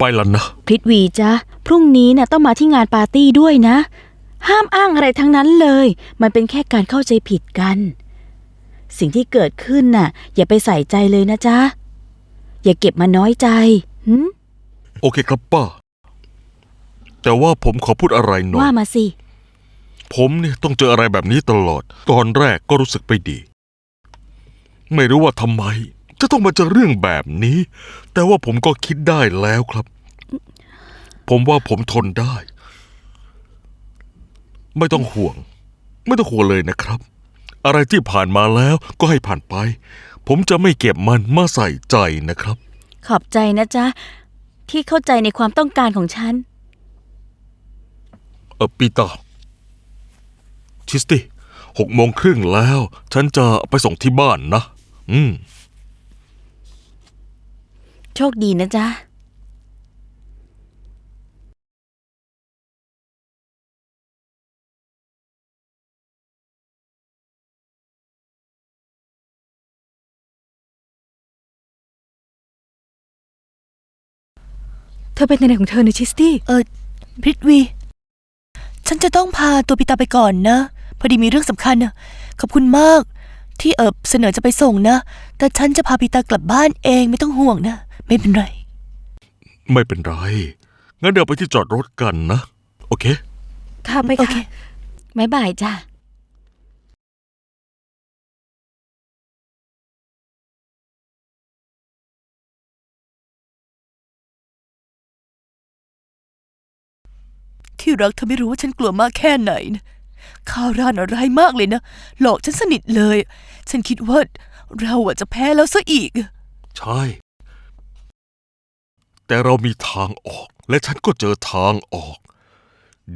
ไปแล้วนะ พริตวีจ๊ะพรุ่งนี้น่ะต้องมาที่งานปาร์ตี้ด้วยนะ ห้ามอ้างอะไรทั้งนั้นเลย มันเป็นแค่การเข้าใจผิดกัน สิ่งที่เกิดขึ้นน่ะ อย่าไปใส่ใจเลยนะจ๊ะ อย่าเก็บมาน้อยใจหืมโอเคครับป้า แต่ว่าผมขอพูดอะไรหน่อย ว่ามาสิ ผมเนี่ยต้องเจออะไรแบบนี้ตลอด ตอนแรกก็รู้สึกไม่ดี ไม่รู้ว่าทำไม จะต้องมาเจอเรื่องแบบนี้ แต่ว่าผมก็คิดได้แล้วครับ ผมว่าผมทนได้ ไม่ต้องห่วง ไม่ต้องห่วงเลยนะครับ อะไรที่ผ่านมาแล้วก็ให้ผ่านไป ผมจะไม่เก็บมันมาใส่ใจนะครับ ขอบใจนะจ๊ะ ที่เข้าใจในความต้องการของฉัน เออปีเตาชิสตี้หกโมงครึ่งแล้ว ฉันจะไปส่งที่บ้านนะ อืม โชคดีนะจ๊ะเธอเป็นอะไรของเธอเนยชิสตี้ เออพริตวี ฉันจะต้องพาตัวปิตาไปก่อนนะ พอดีมีเรื่องสำคัญนะขอบคุณมาก ที่เออเสนอจะไปส่งนะ แต่ฉันจะพาปิตากลับบ้านเองไม่ต้องห่วงนะ ไม่เป็นไร ไม่เป็นไร งั้นเดี๋ยวไปที่จอดรถกันนะ โอเค ค่ะไปโอเค ค่ะบ๊ายบายจ้ะ ที่รักเธอไม่รู้ว่าฉันกลัวมากแค่ไหนนะ ข่าร้านอะไรมากเลยนะ หลอกฉันสนิทเลย ฉันคิดว่าเราอะจะแพ้แล้วซะอีก ใช่ แต่เรามีทางออก และฉันก็เจอทางออก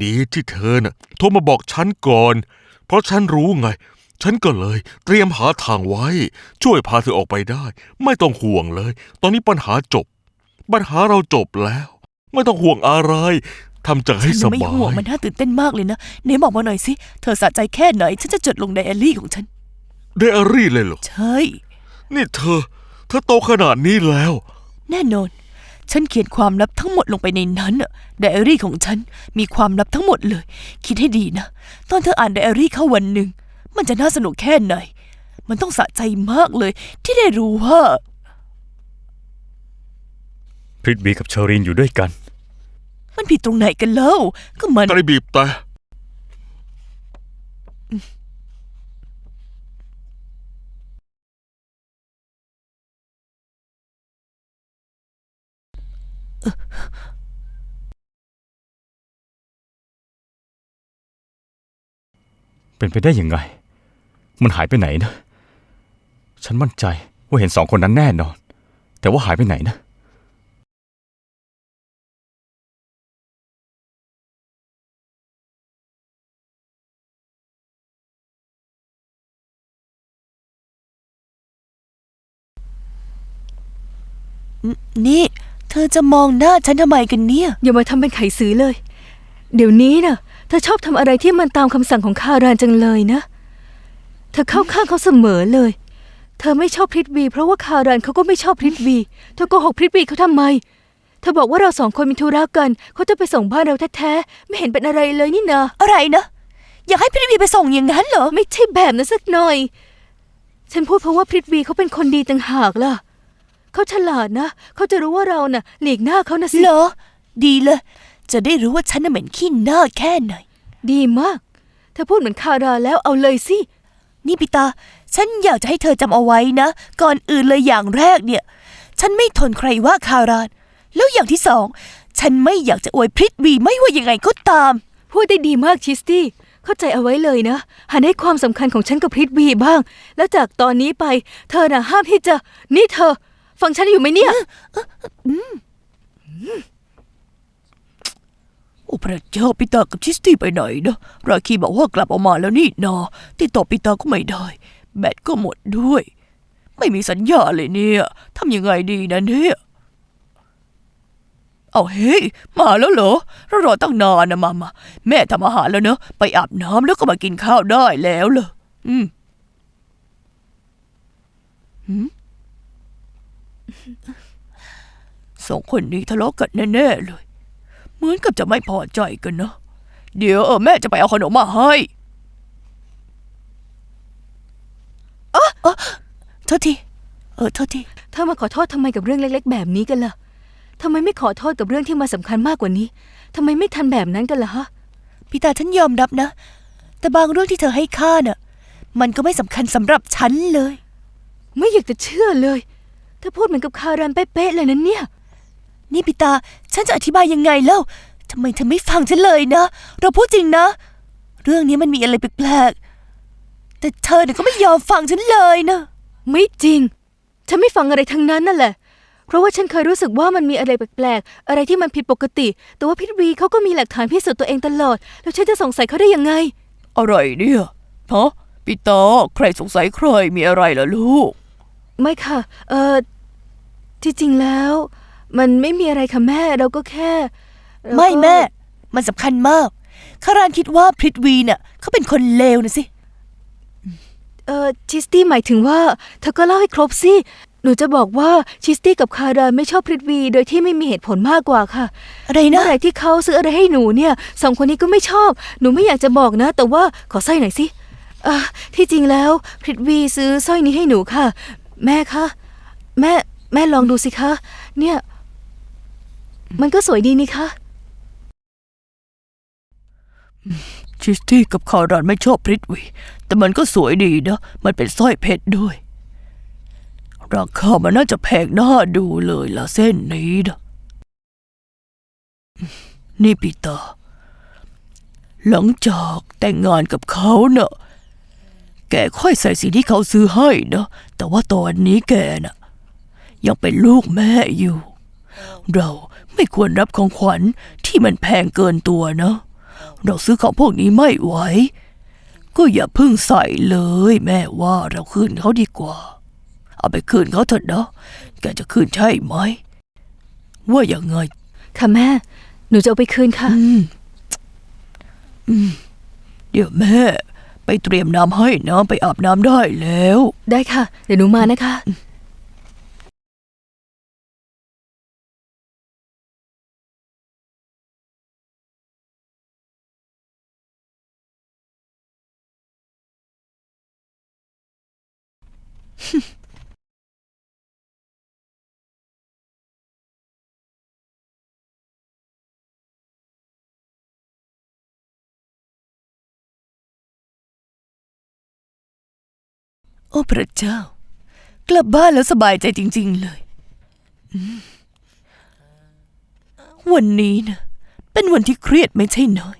ดีที่เธอน่ะโทรมาบอกฉันก่อน เพราะฉันรู้ไง ฉันก็เลย เตรียมหาทางไว้ ช่วยพาเธอออกไปได้ ไม่ต้องห่วงเลย ตอนนี้ปัญหาจบ ปัญหาเราจบแล้ว ไม่ต้องห่วงอะไร ทำใจให้ฉันสไม่บาห่วงยมันน่าตื่นเต้นมากเลยนะเนบอกมาหน่อยสิเธอสะใจแค่ไหน ฉันจะจดลงในแอลลี่ของฉัน ไดอารี่เลยเหรอ ใช่ นี่เธอ เธอโตขนาดนี้แล้ว แน่นอน ฉันเขียนความลับทั้งหมดลงไปในนั้นอะไดอารี่ของฉันมีความลับทั้งหมดเลย คิดให้ดีนะ ตอนเธออ่านไดอารี่เข้าวันหนึ่ง มันจะน่าสนุกแค่ไหน มันต้องสะใจมากเลย ที่ได้รู้ว่า พริตบีกับเชอรีนอยู่ด้วยกัน มันผิดตรงไหนกันเล่า ก็มันกระบีบแต่ เป็นไปได้ยังไง มันหายไปไหนนะ ฉันมั่นใจว่าเห็นสองคนนั้นแน่นอน แต่ว่าหายไปไหนนะ นี่ เธอจะมองหน้าฉันทำไมกันเนี่ย อย่ามาทำเป็นไขซื้อเลย เดี๋ยวนี้น่ะ เธอชอบทำอะไรที่มันตามคำสั่งของคารานจังเลยนะ เธอเข้าข้างเขาเสมอเลย เธอไม่ชอบพริตวี เพราะว่าคารานเขาก็ไม่ชอบพริตวี เธอโกหกพริตวีเขาทำไม เธอบอกว่าเราสองคนมีธุระกันเขาจะไปส่งบ้านเราแท้ๆไม่เห็นเป็นอะไรเลยนี่นาอะไรนะ อยากให้พี่วีไปส่งอย่างนั้นเหรอ ไม่ใช่แบบนั้นสักหน่อย ฉันพูดเพราะว่าพริตวีเขาเป็นคนดีต่างหากล่ะ เขาฉลาดนะ เขาจะรู้ว่าเราน่ะหลีกหน้าเขานะสิ เหรอ ดีเลย จะได้รู้ว่าฉันน่ะเหม็นขี้หน้าแค่ไหน ดีมาก เธอพูดเหมือนคาราแล้วเอาเลยสิ นี่ปิตา ฉันอยากจะให้เธอจำเอาไว้นะ ก่อนอื่นเลยอย่างแรกเนี่ย ฉันไม่ทนใครว่าคารานแล้วอย่างที่สอง ฉันไม่อยากจะอวยพริตวีไม่ว่ายังไงก็ตาม พูดได้ดีมากชิสตี้ เข้าใจเอาไว้เลยนะ หันให้ความสำคัญของฉันกับพริตวีบ้าง แล้วจากตอนนี้ไป เธอน่ะห้ามที่จะ นี่เธอ ฟังฉันอยู่ไหมเนี่ยโอ้พระเจ้าปิตากับชิสตี้ไปไหนนะราคีบอกว่ากลับออกมาแล้วนี่นาติดต่อปิตาก็ไม่ได้ แบตก็หมดด้วย ไม่มีสัญญาเลยเนี่ยทำยังไงดีนะเนี่ยเอาเฮ้ยมาแล้วเหรอเรารอตั้งนานนะมามาแม่ทำอาหารแล้วเนอะไปอาบน้ำแล้วก็มากินข้าวได้แล้วเลยอืมหืม สองคนนี้ทะเลาะกันแน่ๆเลย เหมือนกับจะไม่พอใจกันนะ เดี๋ยวเออแม่จะไปเอาขนมมาให้อ๊ะอ๊ะโทษที เออโทษที เธอมาขอโทษทำไมกับเรื่องเล็ก ๆ แบบนี้กันล่ะทำไมไม่ขอโทษกับเรื่องที่มาสำคัญมากกว่านี้ทำไมไม่ทันแบบนั้นกันล่ะฮะพี่ตาฉันยอมรับนะ แต่บางเรื่องที่เธอให้ค่าน่ะ มันก็ไม่สำคัญสำหรับฉันเลย ไม่อยากจะเชื่อเลย เธอพูดเหมือนกับคารันเป๊ะๆเลยนะเนี่ย นี่พี่ตา ฉันจะอธิบายยังไงเล่าทำไมเธอไม่ฟังฉันเลยนะ เราพูดจริงนะ เรื่องนี้มันมีอะไรแปลกๆ แต่เธอเนี่ยก็ไม่ยอมฟังฉันเลยนะ ไม่จริง ฉันไม่ฟังอะไรทั้งนั้นนั่นแหละ เพราะว่าฉันเคยรู้สึกว่ามันมีอะไรแปลกๆ อะไรที่มันผิดปกติ แต่ว่าพิทวีเขาก็มีหลักฐานพิสูจน์ตัวเองตลอด แล้วฉันจะสงสัยเขาได้ยังไง อะไรเนี่ยฮะพี่ตาใครสงสัยใครมีอะไรล่ะลูก ไม่ค่ะ เออที่จริงแล้ว มันไม่มีอะไรค่ะแม่เราก็แค่เราก็ไม่แม่ มันสำคัญมากคารานคิดว่าพริตวีเนี่ยเขาเป็นคนเลวนะสิ เออชิสตี้หมายถึงว่าเธอก็เล่าให้ครบสิหนูจะบอกว่าชิสตี้กับคารานไม่ชอบพริตวี โดยที่ไม่มีเหตุผลมากกว่าค่ะ อะไรเมื่นะ อไหร่ที่เขาซื้ออะไรให้หนูเนี่ยสองคนนี้ก็ไม่ชอบ หนูไม่อยากจะบอกนะ แต่ว่าขอสร้อยหน่อยสิอ่าที่จริงแล้วพริตวีซื้อสร้อยนี้ให้หนูค่ะ แม่คะ แม่ แม่ลองดูสิคะ เนี่ย มันก็สวยดีนี่คะ ชิสตี้กับคารานไม่ชอบพริตวี แต่มันก็สวยดีนะ มันเป็นสร้อยเพชรด้วย ราคามันน่าจะแพงน่าดูเลยละเส้นนี้นะ นี่ปีเตาหลังจากแต่งงานกับเขาเนะ่ะ แกค่อยใส่สิ่งที่เขาซื้อให้นะ แต่ว่าตอนนี้แกน่ะ ยังเป็นลูกแม่อยู่ เราไม่ควรรับของขวัญที่มันแพงเกินตัวนะ เราซื้อของพวกนี้ไม่ไหว ก็อย่าเพิ่งใส่เลย แม่ว่าเราคืนเขาดีกว่า เอาไปคืนเขาเถอะนะ แกจะคืนใช่ไหม ว่าอย่างไง ค่ะแม่ หนูจะเอาไปคืนค่ะเดี๋ยวแม่ ไปเตรียมน้ำให้นะไปอาบน้ำได้แล้ว ได้ค่ะ เดี๋ยวหนูมานะคะ โอ้พระเจ้า กลับบ้านแล้วสบายใจจริง ๆ เลย วันนี้นะเป็นวันที่เครียดไม่ใช่น้อย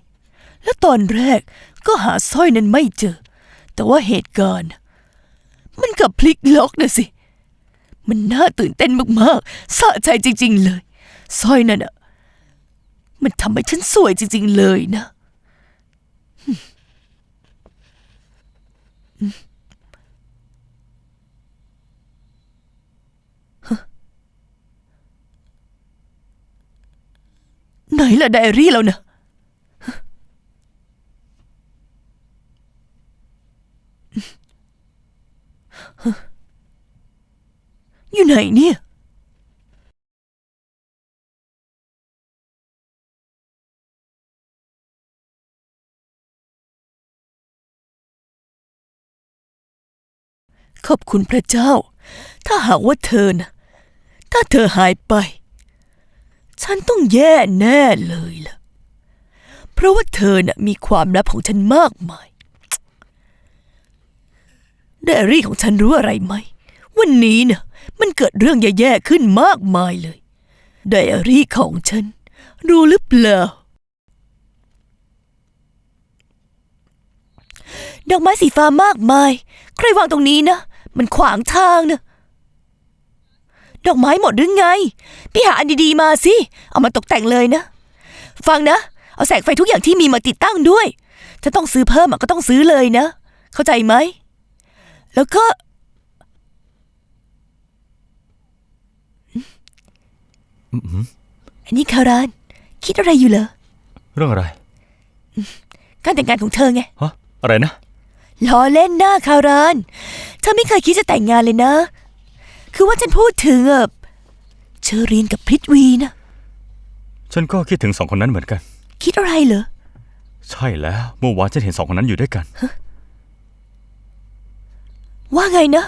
และตอนแรกก็หาสร้อยนั้นไม่เจอ แต่ว่าเหตุการณ์ มันกลับพลิกล็อกนะสิ มันน่าตื่นเต้นมากๆสะใจจริง ๆ เลยสร้อยนั่นอะมันทำให้ฉันสวยจริง ๆ เลยนะ ไหนล่ะไดอารี่เราเนะอยู่ไหนเนี่ยขอบคุณพระเจ้า ถ้าหากว่าเธอนะถ้าเธอหายไป ฉันต้องแย่แน่เลยล่ะ เพราะว่าเธอน่ะมีความลับของฉันมากมาย ไดอารี่ของฉันรู้อะไรไหม วันนี้น่ะมันเกิดเรื่องแย่ๆขึ้นมากมายเลย ไดอารี่ของฉัน รู้หรือเปล่าดอกไม้สีฟ้ามากมาย ใครวางตรงนี้นะ มันขวางทางนะ ดอกไม้หมดหรือไง พี่หาอันดีๆมาสิ เอามาตกแต่งเลยนะ ฟังนะ เอาแสงไฟทุกอย่างที่มีมาติดตั้งด้วย ถ้าต้องซื้อเพิ่มอะก็ต้องซื้อเลยนะ เข้าใจไหม แล้วก็อันนี้คาราน คิดอะไรอยู่เหรอ เรื่องอะไร การแต่งงานของเธอไง ฮะ อะไรนะ ล้อเล่นหน้าคาราน เธอไม่เคยคิดจะแต่งงานเลยนะ คือว่าฉันพูดถึงเออเชอรีนกับพริตวีนะฉันก็คิดถึงสองคนนั้นเหมือนกัน คิดอะไรเหรอ ใช่แล้วเมื่อวานฉันเห็นสองคนนั้นอยู่ด้วยกัน ว่าไงนะ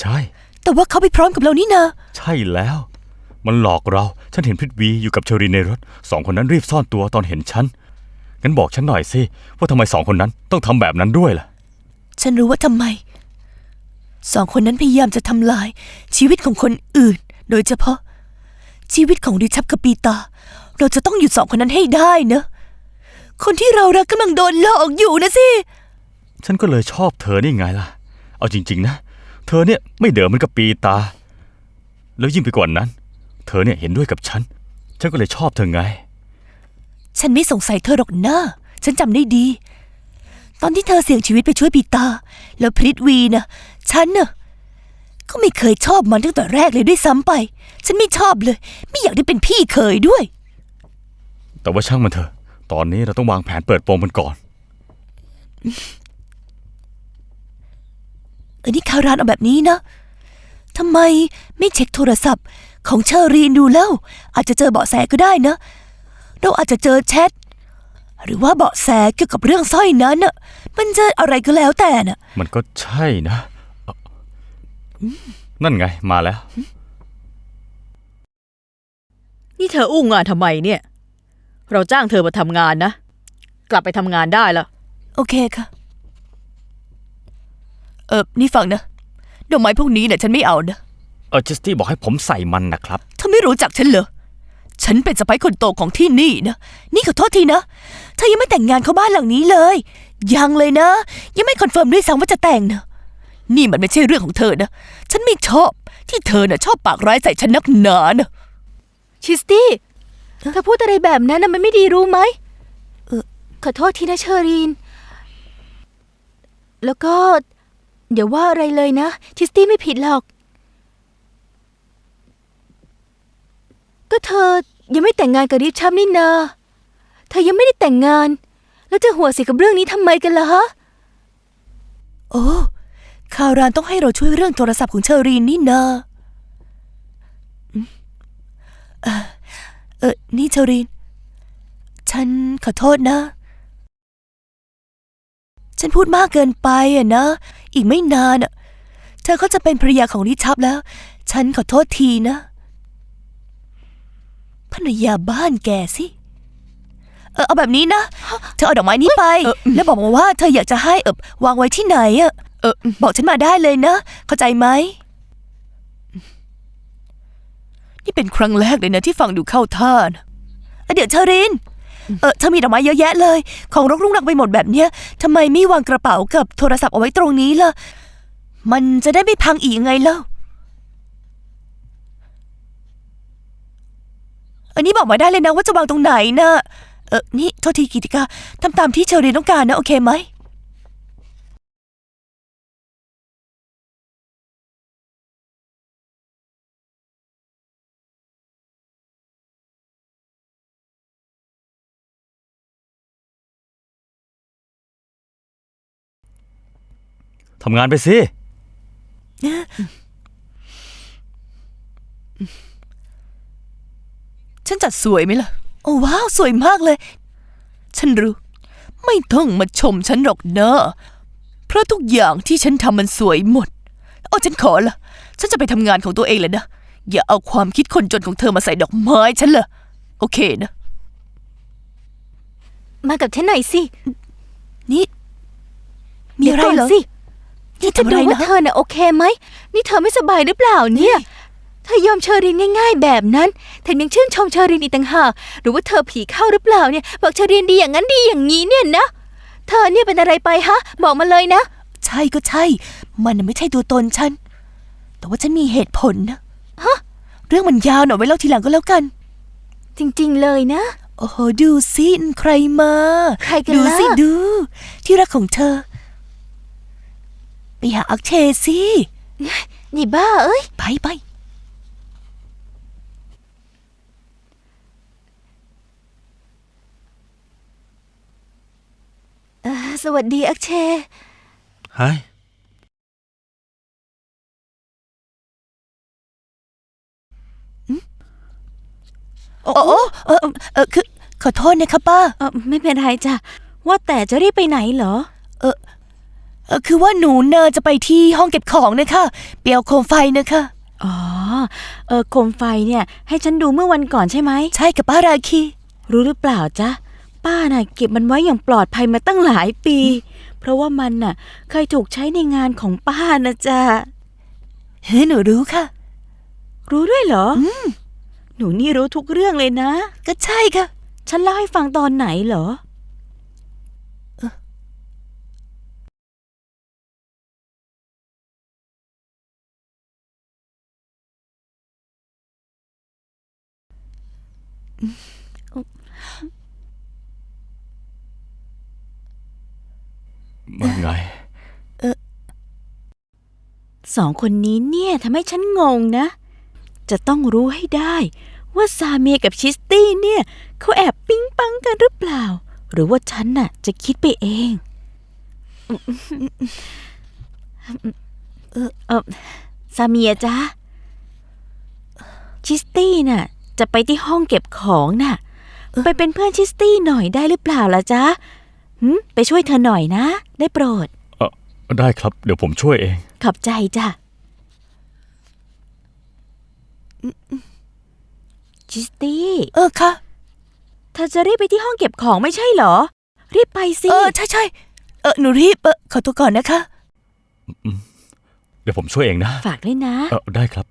ใช่ แต่ว่าเขาไปพร้อมกับเรานี่นาใช่แล้ว มันหลอกเรา ฉันเห็นพริตวีอยู่กับเชอรีนในรถสองคนนั้นรีบซ่อนตัวตอนเห็นฉันงั้นบอกฉันหน่อยสิว่าทำไมสองคนนั้นต้องทำแบบนั้นด้วยล่ะ ฉันรู้ว่าทำไม สองคนนั้นพยายามจะทำลาย ชีวิตของคนอื่น โดยเฉพาะ ชีวิตของริชับกับปีตา เราจะต้องหยุดสองคนนั้นให้ได้เนอะคนที่เรารักกำลังโดนหลอกอยู่นะสิ ฉันก็เลยชอบเธอนี่ไงล่ะ เอาจริง ๆ นะ เธอเนี่ยไม่เดือเหมันกับปีตา แล้วยิ่งไปกว่านั้น เธอเนี่ยเห็นด้วยกับฉัน ฉันก็เลยชอบเธอไง ฉันไม่สงสัยเธอหรอกนะฉันจำได้ดี ตอนที่เธอเสี่ยงชีวิตไปช่วยปีตา แล้วพริตวีนะ ฉันน่ะก็ไม่เคยชอบมันตั้งแต่แรกเลยด้วยซ้ำไป ฉันไม่ชอบเลย ไม่อยากได้เป็นพี่เคยด้วย แต่ว่าช่างมันเถอะ ตอนนี้เราต้องวางแผนเปิดโปงมันก่อน เออนี่คารานเอาแบบนี้นะทำไมไม่เช็คโทรศัพท์ ของเชอรีนดูแล้ว อาจจะเจอเบาะแสก็ได้นะ เราอาจจะเจอแชทหรือว่าเบาะแสเกี่ยวกับเรื่องสร้อยนั้นน่ะ มันจะอะไรก็แล้วแต่น่ะ มันก็ใช่นะเอ่อ นั่นไงมาแล้ว นี่เธออู้งานทำไมเนี่ย เราจ้างเธอมาทำงานนะ กลับไปทำงานได้แล้วโอเคค่ะ เออนี่ฟังนะดอกไม้พวกนี้เนี่ยฉันไม่เอานะ เออเจสตี้บอกให้ผมใส่มันนะครับ เธอไม่รู้จักฉันเหรอ ฉันเป็นสะใภ้คนโตของที่นี่นะ นี่ขอโทษทีนะ เธอยังไม่แต่งงานเข้าบ้านหลังนี้เลย ยังเลยนะ ยังไม่คอนเฟิร์มด้วยซ้ำว่าจะแต่งนะ นี่มันไม่ใช่เรื่องของเธอนะ ฉันไม่ชอบ ที่เธอน่ะชอบปากร้ายใส่ฉันนักหนานะชิสตี้เธอพูดอะไรแบบนั้นนะมันไม่ดีรู้ไหมเออขอโทษทีนะเชอรีน แล้วก็อย่าว่าอะไรเลยนะ ชิสตี้ไม่ผิดหรอก ก็เธอยังไม่แต่งงานกับริชัมนี่นาเธอยังไม่ได้แต่งงาน แล้วจะหัวเสียกับเรื่องนี้ทำไมกันล่ะฮะ โอ้ คารานต้องให้เราช่วยเรื่องโทรศัพท์ของเชอรีนนี่นาอืมเออเออนี่เชอรีน ฉันขอโทษนะ ฉันพูดมากเกินไปอะนะ อีกไม่นานอะเธอก็จะเป็นภรรยาของริชับแล้ว ฉันขอโทษทีนะ ภรรยาบ้านแกสิ เออเอาแบบนี้นะ เธอเอาดอกไม้นี้ไป แล้วบอกมาว่าเธออยากจะให้เออวางไว้ที่ไหนอะ เออบอกฉันมาได้เลยนะ เข้าใจไหม นี่เป็นครั้งแรกเลยนะที่ฟังดูเข้าท่านะเอ้ยเดี๋ยวเชอริน เออเธอมีดอกไม้เยอะแยะเลย ของรกรุ่งรังไปหมดแบบเนี้ยทำไมไม่วางกระเป๋ากับโทรศัพท์เอาไว้ตรงนี้ล่ะ มันจะได้ไม่พังอีกยังไงเล่าอันนี้บอกมาได้เลยนะว่าจะวางตรงไหนนะ เออนี่โทษทีกิติกาทำตามที่เชอรีนต้องการนะ โอเคไหม ทำงานไปสิ ฉันจัดสวยไหมล่ะ โอ้ว้าว สวยมากเลย ฉันรู้ ไม่ต้องมาชมฉันหรอกเนอะเพราะทุกอย่างที่ฉันทำมันสวยหมด โอ้ฉันขอละฉันจะไปทำงานของตัวเองเลยนะ อย่าเอาความคิดคนจนของเธอมาใส่ดอกไม้ฉันเลยโอเคนะ มากับฉันหน่อยสิ นี่ มีอะไรเหรอ ดี๋ยวก่นสิ นี่จะทำอะไรดูว่านะเธอน่ะโอเคไหม นี่เธอไม่สบายหรือเปล่าเนี่ย เธอยอมเชอรินง่ายๆ แบบนั้นแถมยังชื่นชมเชอรินอีกต่างหากหรือว่าเธอผีเข้าหรือเปล่าเนี่ย บอกเชอรินดีอย่างนั้นดีอย่างนี้เนี่ยนะ เธอเนี่ยเป็นอะไรไปฮะ บอกมาเลยนะ ใช่ก็ใช่ มันน่ะไม่ใช่ตัวตนฉัน แต่ว่าฉันมีเหตุผลนะ ฮะ เรื่องมันยาวหน่อยไว้เล่าทีหลังก็แล้วกัน จริงๆเลยนะ โอ้โหดูสิใครมา ใครกันดูล่ะ สิดู ที่รักของเธอ ไปหาอักเชสินี่บ้าเอ้ย ไปไปเอ่อสวัสดีอักเชไฮ้โอ้โอ้เออเออคือขอโทษนะคะป้า เออไม่เป็นไรจ้ะ ว่าแต่จะรีบไปไหนเหรอ เออคือว่าหนูเนอจะไปที่ห้องเก็บของนะคะ เปียวโคมไฟนะคะ อ๋อ เออโคมไฟเนี่ย ให้ฉันดูเมื่อวันก่อนใช่ไหม ใช่กับป้าราคี รู้หรือเปล่าจ๊ะ ป้าน่ะเก็บมันไว้อย่างปลอดภัยมาตั้งหลายปี เพราะว่ามันน่ะ เคยถูกใช้ในงานของป้านะจ๊ะ เฮ้ยหนูรู้ค่ะ รู้ด้วยเหรออหนูนี่รู้ทุกเรื่องเลยนะ ก็ใช่ค่ะ ฉันเล่าให้ฟังตอนไหนเหรอ ว่าไง สองคนนี้เนี่ยทำให้ฉันงงนะ จะต้องรู้ให้ได้ ว่าซาเมียกับชิสตี้เนี่ยเขาแอบปิ๊งปังกันหรือเปล่า หรือว่าฉันน่ะ จะคิดไปเอง เออเออซาเมียจ้าชิสตี้น่ะ จะไปที่ห้องเก็บของน่ะ ไปเป็นเพื่อนชิสตี้หน่อยได้หรือเปล่าล่ะจ๊ะหึไปช่วยเธอหน่อยนะ ได้โปรด เออได้ครับเดี๋ยวผมช่วยเอง ขอบใจจ้ะชิสตี้เออค่ะ เธอจะรีบไปที่ห้องเก็บของไม่ใช่เหรอ รีบไปสิ เออใช่ใช่เออหนูรีบเออขอตัวก่อนนะคะ เดี๋ยวผมช่วยเองนะ ฝากด้วยนะ เออได้ครับ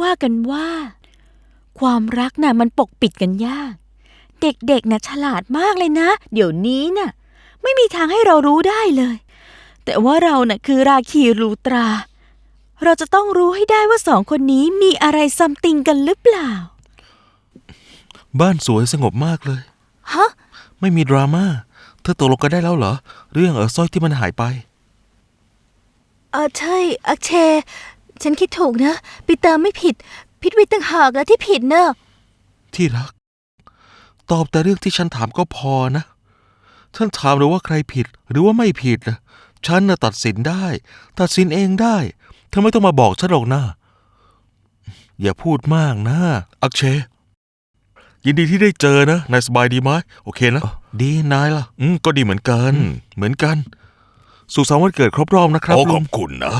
ว่ากันว่า ความรักน่ะมันปกปิดกันยาก เด็กๆน่ะฉลาดมากเลยนะ เดี๋ยวนี้น่ะ ไม่มีทางให้เรารู้ได้เลย แต่ว่าเราน่ะคือราคีรูตรา เราจะต้องรู้ให้ได้ว่าสองคนนี้มีอะไรซัมติงกันหรือเปล่า บ้านสวยสงบมากเลย ฮะ ไม่มีดราม่าเธอตกลงกันได้แล้วเหรอ เรื่องเออสร้อยที่มันหายไป เออใช่อักเช ฉันคิดถูกนะปีเตอร์ไม่ผิด พิทวีต่างหากแล้วที่ผิดเนอะที่รัก ตอบแต่เรื่องที่ฉันถามก็พอนะฉันถามหรือว่าใครผิดหรือว่าไม่ผิดนะฉันน่ะตัดสินได้ ตัดสินเองได้เธอไม่ต้องมาบอกฉันหรอกนะอย่าพูดมากนะอักเช ยินดีที่ได้เจอนะนายสบายดีไหมโอเคนะ ดีนายล่ะ อืมก็ดีเหมือนกัน เหมือนกัน สุขสันต์วันเกิดครบรอบนะครับโอ้ขลุอง บคุณนะ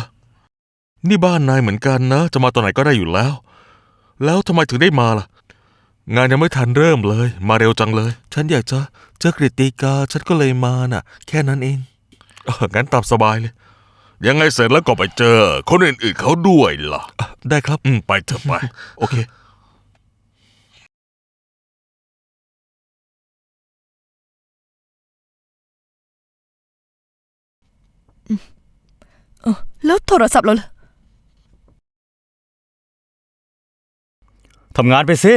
นี่บ้านนายเหมือนกันนะ จะมาตอนไหนก็ได้อยู่แล้ว แล้วทำไมถึงได้มาล่ะ งานยังไม่ทันเริ่มเลย มาเร็วจังเลย ฉันอยากจะเจอกฤติกา ฉันก็เลยมาน่ะ แค่นั้นเองเอองั้นตามสบายเลย ยังไงเสร็จแล้วก็ไปเจอ คนอื่นๆเขาด้วยล่ะได้ครับ อืม ไปเถอะไป โอเค แล้วโทรศัพท์เราล่ะ ทำงานไปสิ